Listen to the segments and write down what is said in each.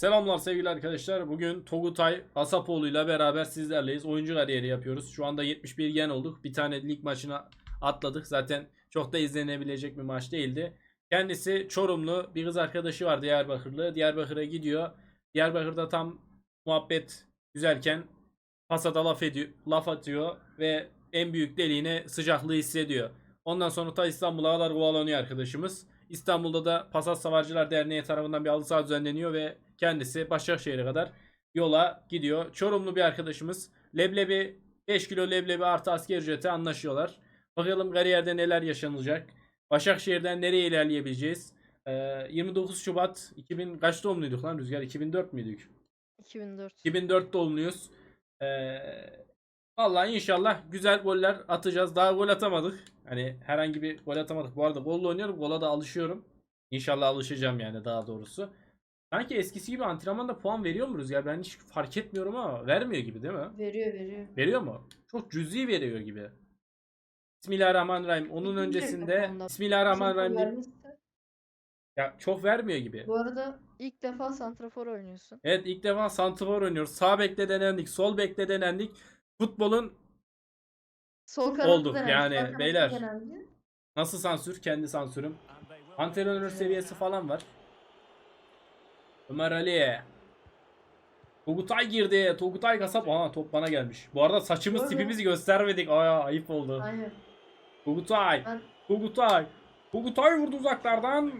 Selamlar sevgili arkadaşlar. Bugün Togutay Asapoğlu ile beraber sizlerleyiz. Oyuncu kariyeri yapıyoruz. Şu anda 71 gen olduk. Bir tane lig maçına atladık. Zaten çok da izlenebilecek bir maç değildi. Kendisi Çorumlu. Bir kız arkadaşı var Diyarbakırlı. Diyarbakır'a gidiyor. Diyarbakır'da tam muhabbet güzelken pasada laf, ediyor, laf atıyor ve en büyük deliğine sıcaklığı hissediyor. Ondan sonra ta İstanbul'a kadar kovalanıyor arkadaşımız. İstanbul'da da Pasat Savarcılar Derneği tarafından bir halı saha düzenleniyor ve kendisi Başakşehir'e kadar yola gidiyor. Çorumlu bir arkadaşımız. Leblebi 5 kilo leblebi artı asker ücreti anlaşıyorlar. Bakalım kariyerde neler yaşanacak. Başakşehir'den nereye ilerleyebileceğiz? Ee, 29 Şubat 2000 kaç doğumluyduk lan Rüzgar? 2004 müydük? 2004. 2004 doğumluyuz. Ee, vallahi inşallah güzel goller atacağız. Daha gol atamadık. Hani herhangi bir gol atamadık. Bu arada golle oynuyorum. Gola da alışıyorum. İnşallah alışacağım yani daha doğrusu. Sanki eskisi gibi antrenmanda puan veriyor mu Rüzgar? Ben hiç fark etmiyorum ama vermiyor gibi değil mi? Veriyor veriyor. Veriyor mu? Çok cüzi veriyor gibi. Bismillahirrahmanirrahim. Onun Bilmiyorum öncesinde. Bismillahirrahmanirrahim. Çok deyip- vermişse- Ya çok vermiyor gibi. Bu arada ilk defa santrafor oynuyorsun. Evet ilk defa santifor oynuyoruz. Sağ bekle denendik, sol bekle denendik. Futbolun Sol kanatta Olduk denendi, yani, sağ kanatta beyler. denendi. Nasıl sansür? Kendi sansürüm. Antrenör seviyesi falan var. Ömer Ali. Togutay girdi. Togutay kasap. Aha top bana gelmiş. Bu arada saçımız Öyle. tipimizi göstermedik. Aya ayıp oldu. Aynen. Togutay. Ben Togutay. Togutay vurdu uzaklardan.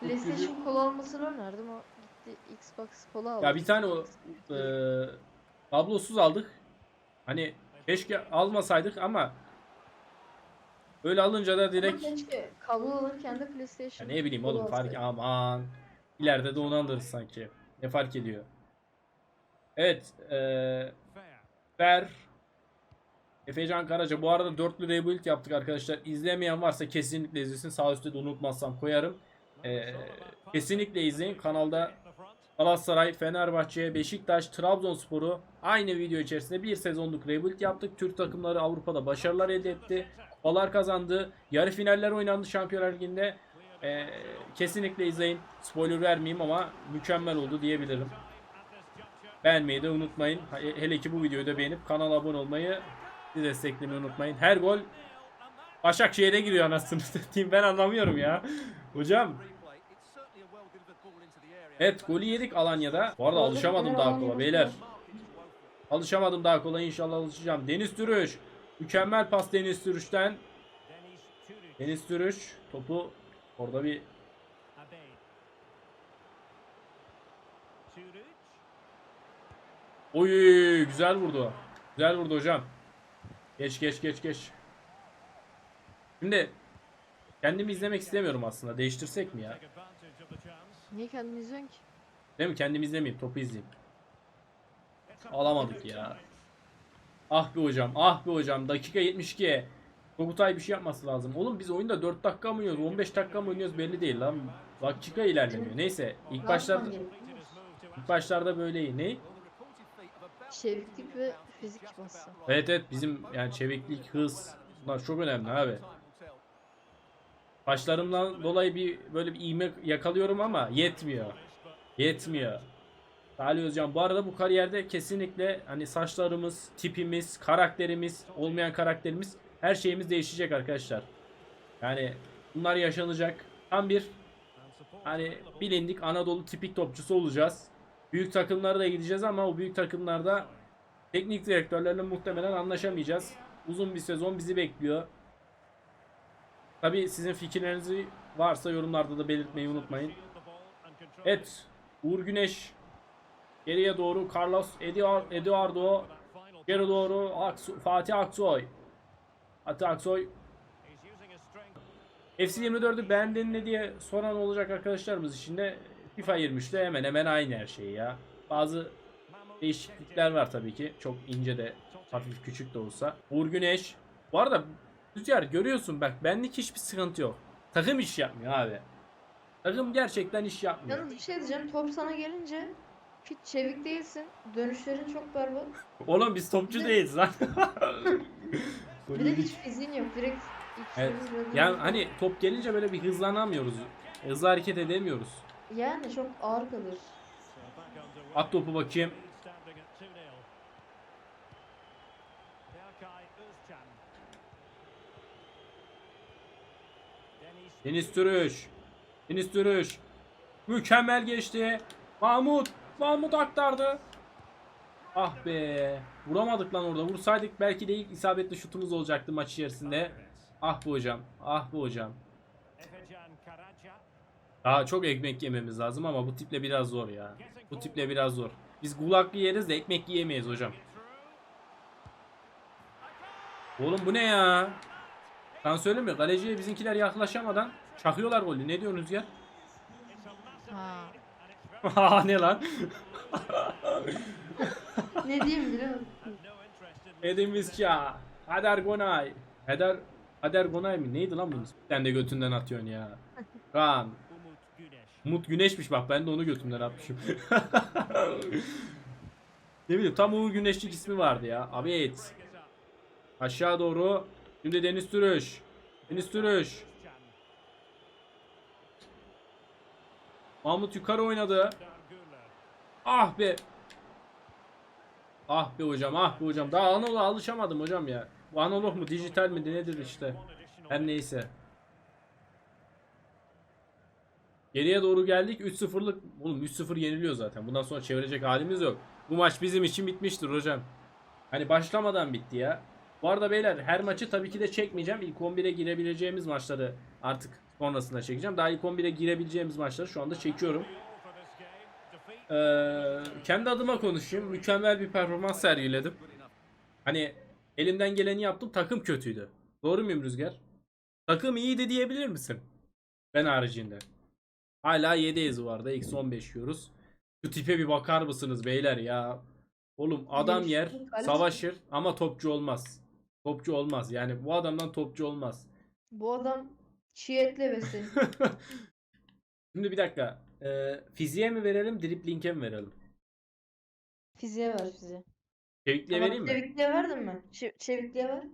PlayStation kolu almasını önerdim o gitti Xbox kolu aldı. Ya bir tane o eee kablosuz aldık. Hani keşke almasaydık ama öyle alınca da Ama direkt keşke kablo alırken de PlayStation Ya ne bileyim oğlum fark alsaydı. aman. İleride de onu alırız sanki. Ne fark ediyor? Evet. Eee Fer. Efecan Karaca. Bu arada dörtlü rebuild yaptık arkadaşlar. İzlemeyen varsa kesinlikle izlesin. Sağ üstte de unutmazsam koyarım. Eee, kesinlikle izleyin. Kanalda Galatasaray, Fenerbahçe, Beşiktaş, Trabzonspor'u aynı video içerisinde bir sezonluk rebuild yaptık. Türk takımları Avrupa'da başarılar elde etti. Kupalar kazandı. Yarı finaller oynandı Şampiyonlar Ligi'nde. Ee, kesinlikle izleyin. Spoiler vermeyeyim ama mükemmel oldu diyebilirim. Beğenmeyi de unutmayın. He- Hele ki bu videoyu da beğenip kanala abone olmayı desteklemeyi unutmayın. Her gol Başakşehir'e giriyor anasını satayım. Ben anlamıyorum ya. Hocam Evet golü yedik Alanya'da. Bu arada alışamadım daha kolay beyler. Alışamadım daha kolay inşallah alışacağım. Deniz Türüş. Mükemmel pas Deniz Türüş'ten. Deniz Türüş topu orada bir Oy güzel vurdu. Güzel vurdu hocam. Geç geç geç geç. Şimdi kendimi izlemek istemiyorum aslında. Değiştirsek mi ya? Niye kendini izliyorsun ki? Değil mi? Kendimi izlemeyeyim. Topu izleyeyim. Alamadık ya. Ah be hocam. Ah be hocam. Dakika 72. Togutay bir şey yapması lazım. Oğlum biz oyunda 4 dakika mı oynuyoruz? 15 dakika mı oynuyoruz belli değil lan. Dakika ilerlemiyor. Neyse. ilk başlarda ilk başlarda böyle iyi. Ne? Çeviklik ve fizik bası. Evet evet bizim yani çeviklik, hız bunlar çok önemli abi. Başlarımdan dolayı bir böyle bir iğme yakalıyorum ama yetmiyor. Yetmiyor. Salih Özcan bu arada bu kariyerde kesinlikle hani saçlarımız, tipimiz, karakterimiz, olmayan karakterimiz her şeyimiz değişecek arkadaşlar. Yani bunlar yaşanacak. Tam bir hani bilindik Anadolu tipik topçusu olacağız. Büyük takımlara da gideceğiz ama o büyük takımlarda teknik direktörlerle muhtemelen anlaşamayacağız. Uzun bir sezon bizi bekliyor. Tabi sizin fikirleriniz varsa yorumlarda da belirtmeyi unutmayın. Evet. Uğur Güneş geriye doğru Carlos Eduard- Eduardo geri doğru Aksu, Fatih Aksoy. Fatih Aksoy FC 24'ü beğendin ne diye soran olacak arkadaşlarımız için de FIFA 23'te hemen hemen aynı her şey ya. Bazı değişiklikler var tabii ki. Çok ince de hafif küçük de olsa. Uğur Güneş. Bu arada Rüzgar görüyorsun bak benlik hiçbir sıkıntı yok. Takım iş yapmıyor abi. Takım gerçekten iş yapmıyor. Yalnız bir şey diyeceğim. Top sana gelince hiç çevik değilsin. Dönüşlerin çok berbat. Oğlum biz topçu değiliz lan. Bir de hiç fiziğin yok. Direkt Evet. böyle Yani hani top gelince böyle bir hızlanamıyoruz. Hızlı hareket edemiyoruz. Yani çok ağır kalır. At topu bakayım. Deniz Türüş. Deniz Türüş. Mükemmel geçti. Mahmut. Mahmut aktardı. Ah be. Vuramadık lan orada. Vursaydık belki de ilk isabetli şutumuz olacaktı maç içerisinde. Ah bu hocam. Ah bu hocam. Daha çok ekmek yememiz lazım ama bu tiple biraz zor ya. Bu tiple biraz zor. Biz gulaklı yeriz de ekmek yiyemeyiz hocam. Oğlum bu ne ya? Ben söyleyeyim mi? Kaleciye bizimkiler yaklaşamadan çakıyorlar golü. Ne diyorsun Rüzgar? Ha. Ha ne lan? Ne diyeyim biliyor musun? Edin Visca. Hader Gonay. Hader Hader Gonay mı? Neydi lan bunun? ismi? Sen de götünden atıyorsun ya. Kaan. Umut Güneş'miş bak ben de onu götümden atmışım. ne bileyim tam Uğur Güneşlik ismi vardı ya. Abi et. Aşağı doğru. Şimdi Deniz Türüş. Deniz Türüş. Mahmut yukarı oynadı. Ah be. Ah be hocam ah be hocam. Daha analog'a alışamadım hocam ya. Bu analog mu dijital mi nedir işte. Her neyse. Geriye doğru geldik. 3-0'lık. Oğlum 3-0 yeniliyor zaten. Bundan sonra çevirecek halimiz yok. Bu maç bizim için bitmiştir hocam. Hani başlamadan bitti ya. Bu arada beyler her maçı tabii ki de çekmeyeceğim. İlk 11'e girebileceğimiz maçları artık sonrasında çekeceğim. Daha ilk 11'e girebileceğimiz maçları şu anda çekiyorum. Ee, kendi adıma konuşayım. Mükemmel bir performans sergiledim. Hani elimden geleni yaptım. Takım kötüydü. Doğru muyum Rüzgar? Takım iyiydi diyebilir misin? Ben haricinde. Hala 7 ezi var da eksi 15 yiyoruz. Şu tipe bir bakar mısınız beyler ya? Oğlum adam yer, bu? Savaşır ama topçu olmaz. Topçu olmaz. Yani bu adamdan topçu olmaz. Bu adam çiğ etle besleniyor. Şimdi bir dakika. Ee, fiziğe mi verelim, dripling'e mi verelim? Fiziğe ver fiziğe. Çevikliğe Tamam, vereyim mi? Çevikliğe verdin mi? Çe- çevikliğe ver.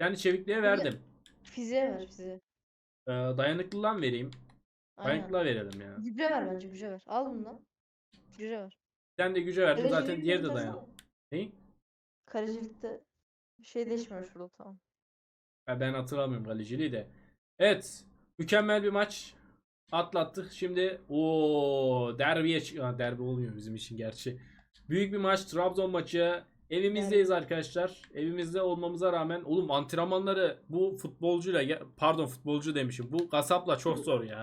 Yani çevikliğe verdim. Fiziğe ver fiziğe. Ee, dayanıklılığa mı vereyim? Aynen. Dayanıklılığa verelim ya. Güce ver bence güce ver. Al bundan. Güce ver. Sen de güce verdim zaten diğeri de dayan. Ne? Kalecilikte bir şey değişmiyor şurada tamam. Ha, ben hatırlamıyorum kaleciliği de. Evet. Mükemmel bir maç. Atlattık. Şimdi o derbiye çık- ha, derbi olmuyor bizim için gerçi. Büyük bir maç. Trabzon maçı. Evimizdeyiz arkadaşlar. Evimizde olmamıza rağmen oğlum antrenmanları bu futbolcuyla pardon futbolcu demişim. Bu kasapla çok zor ya.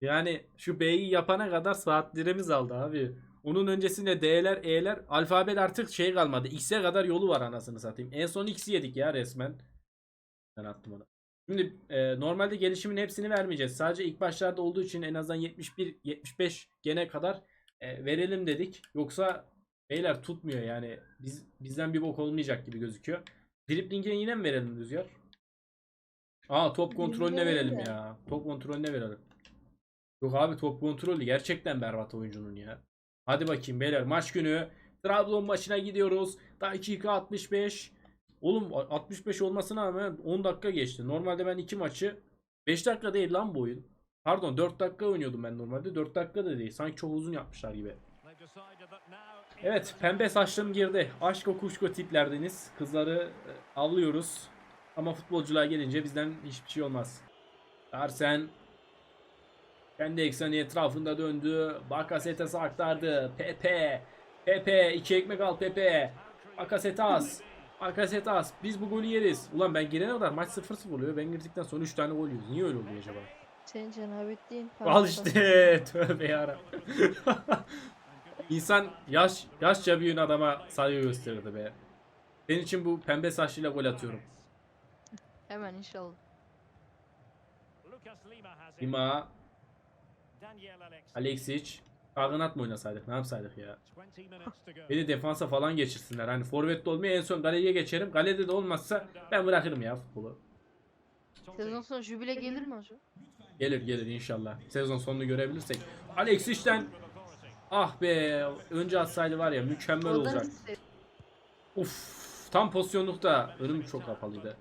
Yani şu B'yi yapana kadar saatlerimiz aldı abi. Onun öncesinde D'ler, E'ler, alfabet artık şey kalmadı. X'e kadar yolu var anasını satayım. En son X'i yedik ya resmen. Ben attım onu. Şimdi e, normalde gelişimin hepsini vermeyeceğiz. Sadece ilk başlarda olduğu için en azından 71 75 gene kadar e, verelim dedik. Yoksa beyler tutmuyor yani. Biz bizden bir bok olmayacak gibi gözüküyor. Dribling'e yine mi verelim Rüzgar? Aa top kontrolüne verelim ya. Top kontrolüne verelim. Yok abi top kontrolü gerçekten berbat oyuncunun ya. Hadi bakayım beyler maç günü. Trabzon maçına gidiyoruz. Dakika 65. Oğlum 65 olmasına rağmen 10 dakika geçti. Normalde ben iki maçı 5 dakika değil lan bu oyun. Pardon 4 dakika oynuyordum ben normalde. 4 dakika da değil. Sanki çok uzun yapmışlar gibi. Evet pembe saçlım girdi. Aşk kuşko tiplerdeniz. Kızları e, avlıyoruz. Ama futbolcular gelince bizden hiçbir şey olmaz. Arsen kendi ekseni etrafında döndü. Bakasetas'a aktardı. Pepe. Pepe. iki ekmek al Pepe. Bakasetas. Bakasetas. Biz bu golü yeriz. Ulan ben girene kadar maç 0-0 oluyor. Ben girdikten sonra 3 tane gol yiyoruz. Niye öyle oluyor acaba? Senin cenabetliğin. Al işte. Tövbe yarabbim. İnsan yaş yaşça büyüğün adama saygı gösterirdi be. Senin için bu pembe saçlıyla gol atıyorum. Hemen inşallah. Lima, Alexic. Kağınat mı oynasaydık? Ne yapsaydık ya? Beni defansa falan geçirsinler. Hani forvette olmuyor en son galeye geçerim. Galede de olmazsa ben bırakırım ya futbolu. Sezon sonu jübile gelir mi hocam? Gelir gelir inşallah. Sezon sonunu görebilirsek. Alexic'ten ah be önce atsaydı var ya mükemmel olacak. Uf tam pozisyonlukta önüm çok kapalıydı.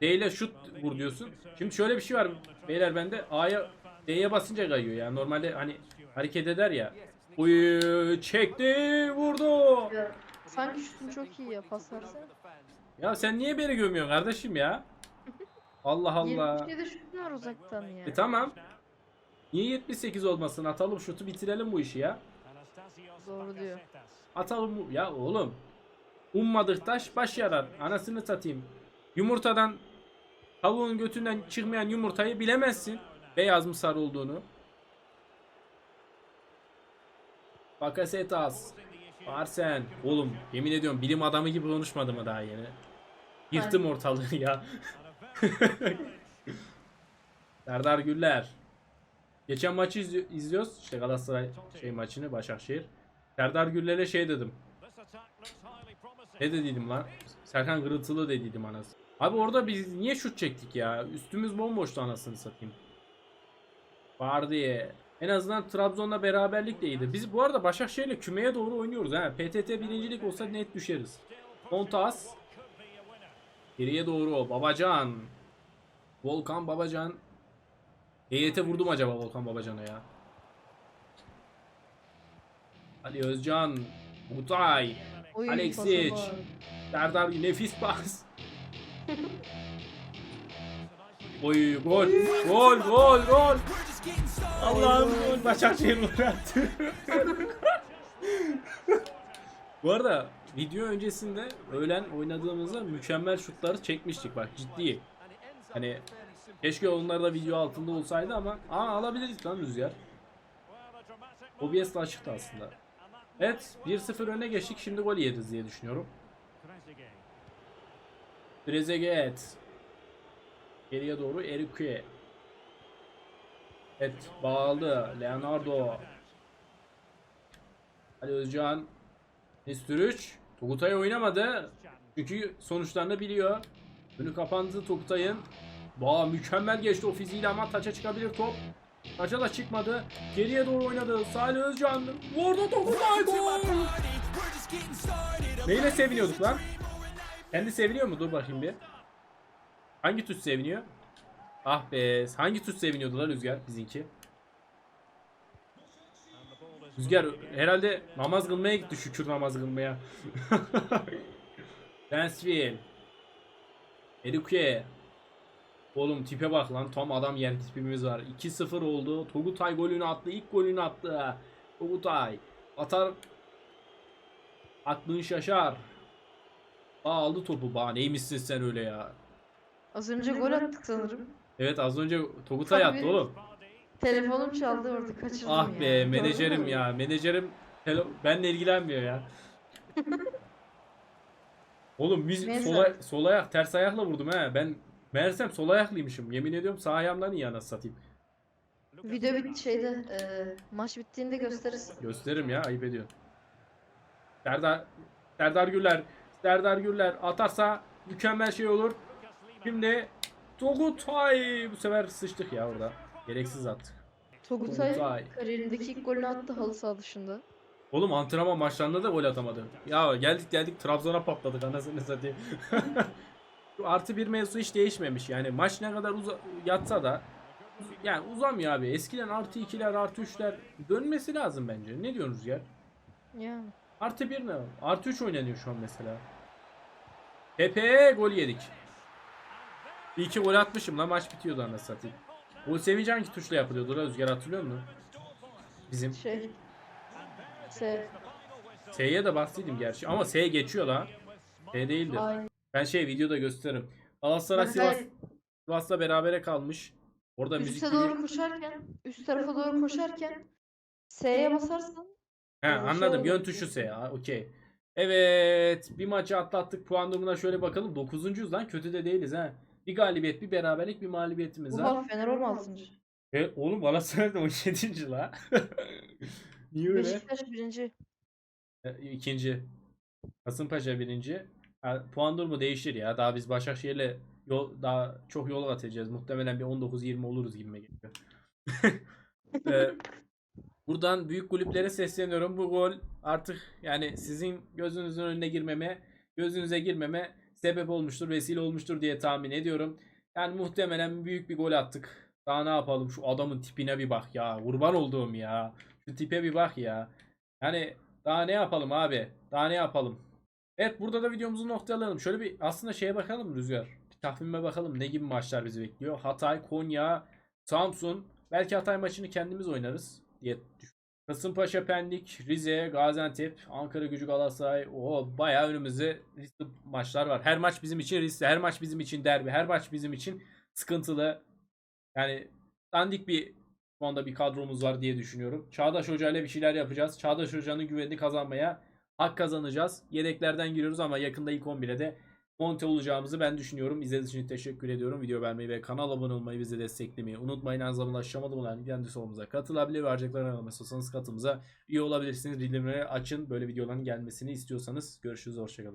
D ile şut vur diyorsun. Şimdi şöyle bir şey var beyler bende A'ya D'ye basınca kayıyor yani normalde hani hareket eder ya. Uy çekti vurdu. Ya, sanki şutun çok iyi ya pas versene. Ya sen niye beni gömüyorsun kardeşim ya? Allah Allah. 77 şutun var uzaktan ya. E tamam. Niye 78 olmasın? Atalım şutu bitirelim bu işi ya. Doğru diyor. Atalım. Ya oğlum. Ummadık taş baş yarar. Anasını satayım. Yumurtadan tavuğun götünden çıkmayan yumurtayı bilemezsin. Beyaz mı sarı olduğunu. Bakasetas. Arsen. Oğlum yemin ediyorum bilim adamı gibi konuşmadı mı daha yeni? Yıktım ortalığı ya. Serdar Güller. Geçen maçı izli- izliyoruz. İşte Galatasaray şey maçını Başakşehir. Serdar Güller'e şey dedim. Ne dediydim lan? Serkan Gırıltılı dediydim anası. Abi orada biz niye şut çektik ya? Üstümüz bomboştu anasını satayım. Vardiye. En azından Trabzon'la beraberlik de iyiydi. Biz bu arada Başakşehir'le kümeye doğru oynuyoruz. ha. PTT birincilik olsa net düşeriz. Montas. Geriye doğru. Babacan. Volkan Babacan. EYT vurdum acaba Volkan Babacan'a ya. Ali Özcan. Utay. Oy, Alexic. Serdar nefis pas. Oy gol. Gol gol gol. Allah'ım gol. Başakşehir gol. Bu arada video öncesinde öğlen oynadığımızda mükemmel şutları çekmiştik bak ciddi. Hani keşke onlar da video altında olsaydı ama aa alabiliriz lan Rüzgar. OBS de açıktı aslında. Evet 1-0 öne geçtik şimdi gol yeriz diye düşünüyorum. Trezeguet. Geriye doğru Erikue. Evet bağlı. Leonardo. Ali Özcan. Nestürüç. Tokutay oynamadı. Çünkü sonuçlarını biliyor. Önü kapandı Tokutay'ın. Vaa mükemmel geçti o fiziğiyle ama taça çıkabilir top. Taça da çıkmadı. Geriye doğru oynadı. Salih Özcan. Vurdu Tokutay gol. Neyle seviniyorduk lan? Kendi seviniyor mu? Dur bakayım bir. Hangi tuş seviniyor? Ah be. Hangi tuş seviniyordu lan Rüzgar bizinki? Rüzgar herhalde namaz kılmaya gitti şükür namaz kılmaya. Dansville. Erikue. Oğlum tipe bak lan tam adam yer tipimiz var. 2-0 oldu. Togutay golünü attı. İlk golünü attı. Togutay. Atar. Aklın şaşar. Aa, aldı topu. Ba neymişsin sen öyle ya. Az önce gol attık sanırım. Evet az önce Togutay Tabii. attı oğlum. Telefonum çaldı orada kaçırdım Ah ya. be menajerim ya. Menajerim tele- benle ilgilenmiyor ya. Oğlum biz Neyse. sol, sol ayak ters ayakla vurdum he. Ben meğersem sol ayaklıymışım. Yemin ediyorum sağ ayağımdan iyi anasını satayım. Video bitti şeyde e, maç bittiğinde gösteririz. Gösteririm ya ayıp ediyorsun. Serdar Serdar Gürler Serdar Gürler atarsa mükemmel şey olur. Şimdi Togutay bu sefer sıçtık ya orada. Gereksiz attık. Togutay Togutay. kariyerindeki ilk golünü attı halı saha dışında. Oğlum antrenman maçlarında da gol atamadı. Ya geldik geldik Trabzon'a patladık anasını satayım. Şu artı bir mevzu hiç değişmemiş. Yani maç ne kadar uza- yatsa da yani uzamıyor abi. Eskiden artı ikiler artı üçler dönmesi lazım bence. Ne diyorsunuz ya? Yani. Artı bir ne? Artı üç oynanıyor şu an mesela. Pepe gol yedik. Bir iki gol atmışım lan maç bitiyordu anasını satayım. Gol sevinci hangi tuşla yapılıyordu lan Rüzgar hatırlıyor musun? Bizim Şey. Se. S'ye de bastıydım gerçi ama S geçiyor la. S değildi. Aynı. Ben şey videoda gösteririm. Galatasaray Bak, Sivas. Sivas'la berabere kalmış. Orada müzik Üste doğru koşarken, üst tarafa doğru koşarken S'ye basarsan He Öyle bir şey anladım. Yön tuşu S. Ha, Okey. Evet. Bir maçı atlattık. Puan durumuna şöyle bakalım. 9. lan. Kötü de değiliz ha. Bir galibiyet, bir beraberlik, bir mağlubiyetimiz var. Ulan Fener 16. E, oğlum Galatasaray da 17. la. Niye öyle? Beşiktaş birinci. E, İkinci. Kasımpaşa birinci. Ha, puan durumu değişir ya. Daha biz Başakşehir'le yol, daha çok yol atacağız. Muhtemelen bir 19-20 oluruz gibime geliyor. E, buradan büyük kulüplere sesleniyorum. Bu gol artık yani sizin gözünüzün önüne girmeme, gözünüze girmeme sebep olmuştur, vesile olmuştur diye tahmin ediyorum. Yani muhtemelen büyük bir gol attık. Daha ne yapalım? Şu adamın tipine bir bak ya. Kurban olduğum ya. Şu tipe bir bak ya. Yani daha ne yapalım abi? Daha ne yapalım? Evet burada da videomuzu noktalayalım. Şöyle bir aslında şeye bakalım Rüzgar. Bir takvime bakalım ne gibi maçlar bizi bekliyor. Hatay, Konya, Samsun. Belki Hatay maçını kendimiz oynarız diye düşünüyorum. Kasımpaşa, Pendik, Rize, Gaziantep, Ankara Gücü, Galatasaray. O bayağı önümüzde riskli maçlar var. Her maç bizim için riskli. Her maç bizim için derbi. Her maç bizim için sıkıntılı. Yani dandik bir şu anda bir kadromuz var diye düşünüyorum. Çağdaş Hoca ile bir şeyler yapacağız. Çağdaş Hoca'nın güvenini kazanmaya hak kazanacağız. Yedeklerden giriyoruz ama yakında ilk 11'e de monte olacağımızı ben düşünüyorum. İzlediğiniz için teşekkür ediyorum. Video beğenmeyi ve kanala abone olmayı bizi desteklemeyi unutmayın. Aynı zamanda aşamada bulunan kendi solumuza katılabilir ve harcayacaklarını almak istiyorsanız katılımıza üye olabilirsiniz. Bildirimleri açın. Böyle videoların gelmesini istiyorsanız görüşürüz. Hoşçakalın.